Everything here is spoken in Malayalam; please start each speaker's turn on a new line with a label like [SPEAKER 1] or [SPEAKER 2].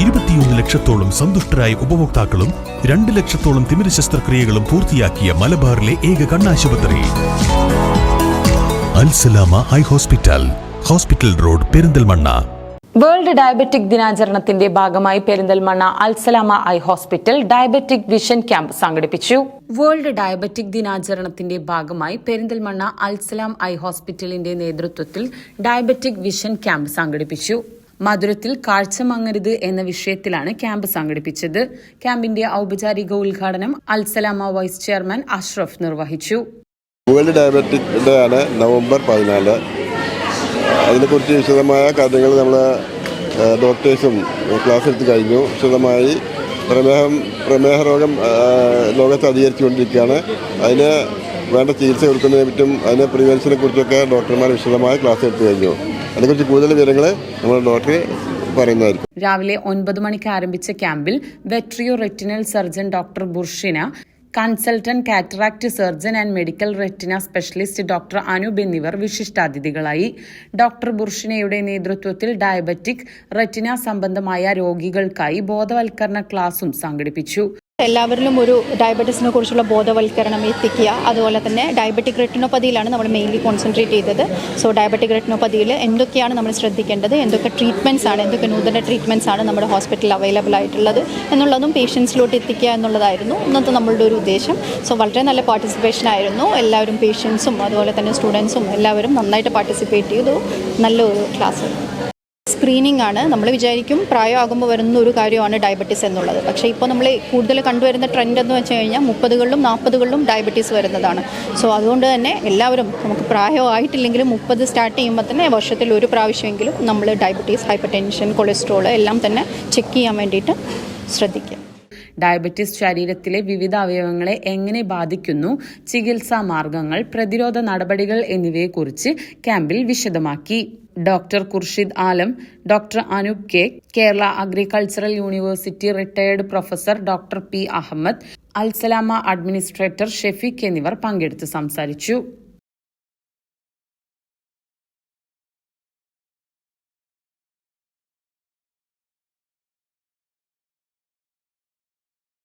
[SPEAKER 1] ഇരുപത്തിയൊന്ന് ലക്ഷത്തോളം സന്തുഷ്ടരായ ഉപഭോക്താക്കളും രണ്ട് ലക്ഷത്തോളം തിമിര ശസ്ത്രക്രിയകളും പൂർത്തിയാക്കിയ മലബാറിലെ ഏക കണ്ണാശുപത്രി. Al Salama eye hospital hospital road Perinthalmanna.
[SPEAKER 2] World diabetic ദിനാചരണത്തിന്റെ ഭാഗമായി Perinthalmanna Al Salama eye hospital diabetic vision camp സംഘടിപ്പിച്ചു. വേൾഡ് ഡയബറ്റിക് ദിനാചരണത്തിന്റെ ഭാഗമായി പെരിന്തൽമണ്ണ അൽസലാം ഐ ഹോസ്പിറ്റലിന്റെ നേതൃത്വത്തിൽ ഡയബറ്റിക് വിഷൻ ക്യാമ്പ് സംഘടിപ്പിച്ചു. മധുരത്തിൽ കാഴ്ച മങ്ങരുത് എന്ന വിഷയത്തിലാണ് ക്യാമ്പ് സംഘടിപ്പിച്ചത്. ക്യാമ്പിന്റെ ഔപചാരിക ഉദ്ഘാടനം അൽസലാമ വൈസ് ചെയർമാൻ അഷ്റഫ് നിർവഹിച്ചു.
[SPEAKER 3] വേൾഡ് ഡയബറ്റിക് ആണ് നവംബർ പതിനാല്. അതിനെക്കുറിച്ച് വിശദമായ കാര്യങ്ങൾ നമ്മൾ ഡോക്ടേഴ്സും ക്ലാസ് എടുത്ത് കഴിഞ്ഞു. വിശദമായി പ്രമേഹം പ്രമേഹ രോഗം ലോകത്ത് അധികരിച്ചുകൊണ്ടിരിക്കുകയാണ്. അതിന് വേണ്ട ചികിത്സ കൊടുക്കുന്നതിനെ പറ്റും അതിന് പ്രിവെൻഷനെ കുറിച്ചൊക്കെ ഡോക്ടർമാർ വിശദമായ ക്ലാസ് എടുത്തു കഴിഞ്ഞു. അതിനെക്കുറിച്ച് കൂടുതൽ വിവരങ്ങൾ നമ്മൾ ഡോക്ടറെ പറയുന്നതായിരിക്കും.
[SPEAKER 2] രാവിലെ ഒൻപത് മണിക്ക് ആരംഭിച്ച ക്യാമ്പിൽ vitreo retinal surgeon doctor ബുർഷിന consultant cataract surgeon and medical retina specialist doctor Anoop എന്നിവർ വിശിഷ്ടാതിഥികളായി. ഡോക്ടർ ബുർഷിനയുടെ നേതൃത്വത്തിൽ ഡയബറ്റിക് റെറ്റിന സംബന്ധമായ രോഗികൾക്കായി ബോധവൽക്കരണ ക്ലാസും സംഘടിപ്പിച്ചു.
[SPEAKER 4] എല്ലാവരിലും ഒരു ഡയബറ്റീസിനെ കുറിച്ചുള്ള ബോധവൽക്കരണം എത്തിക്കുക. അതുപോലെ തന്നെ ഡയബറ്റിക് റെറ്റിനോപ്പതിയിലാണ് നമ്മൾ മെയിൻലി കോൺസെൻട്രേറ്റ് ചെയ്തത്. സോ ഡയബറ്റിക് റെറ്റിനോപ്പതിയിൽ എന്തൊക്കെയാണ് നമ്മൾ ശ്രദ്ധിക്കേണ്ടത്? എന്തൊക്കെ ട്രീറ്റ്മെന്റ്സ് ആണ്? എന്തൊക്കെ നൂതന ട്രീറ്റ്മെന്റ്സ് ആണ് നമ്മുടെ ഹോസ്പിറ്റലിൽ അവൈലബിൾ ആയിട്ടുള്ളത്? എന്നുള്ളതും പേഷ്യൻസിലോട്ട് എത്തിക്കുക എന്നുള്ളതായിരുന്നു ഇന്നത്തെ നമ്മളുടെ ഒരു ഉദ്ദേശം. സോ വളരെ നല്ല പാർട്ടിസിപ്പേഷൻ ആയിരുന്നു. എല്ലാവരും പേഷ്യൻസും അതുപോലെ തന്നെ സ്റ്റുഡൻസും എല്ലാവരും നന്നായിട്ട് പാർട്ടിസിപ്പേറ്റ് ചെയ്തു. നല്ലൊരു ക്ലാസ് സ്ക്രീനിങ് ആണ്. നമ്മൾ വിചാരിക്കും പ്രായമാകുമ്പോൾ വരുന്ന ഒരു കാര്യമാണ് ഡയബറ്റീസ് എന്നുള്ളത്. പക്ഷേ ഇപ്പോൾ നമ്മൾ കൂടുതൽ കണ്ടുവരുന്ന ട്രെൻഡ് എന്ന് വെച്ച് കഴിഞ്ഞാൽ മുപ്പതുകളിലും നാൽപ്പതുകളിലും ഡയബറ്റീസ് വരുന്നതാണ്. സോ അതുകൊണ്ട് തന്നെ എല്ലാവരും നമുക്ക് പ്രായമായിട്ടില്ലെങ്കിലും മുപ്പത് സ്റ്റാർട്ട് ചെയ്യുമ്പോൾ തന്നെ വർഷത്തിൽ ഒരു പ്രാവശ്യമെങ്കിലും നമ്മൾ ഡയബറ്റീസ് ഹൈപ്പർ ടെൻഷൻ കൊളസ്ട്രോൾ എല്ലാം തന്നെ ചെക്ക് ചെയ്യാൻ വേണ്ടിയിട്ട് ശ്രദ്ധിക്കുക.
[SPEAKER 2] ഡയബറ്റിസ് ശരീരത്തിലെ വിവിധ അവയവങ്ങളെ എങ്ങനെ ബാധിക്കുന്നു ചികിത്സാ മാർഗങ്ങൾ പ്രതിരോധ നടപടികൾ എന്നിവയെക്കുറിച്ച് ക്യാമ്പിൽ വിശദമാക്കി. Doctor Khurshid Alam doctor Anoop K Kerala agricultural university retired professor doctor P Ahmed Al Salama administrator Shafeeq എന്നിവർ പങ്കെടുത്ത് സംസാരിച്ചു.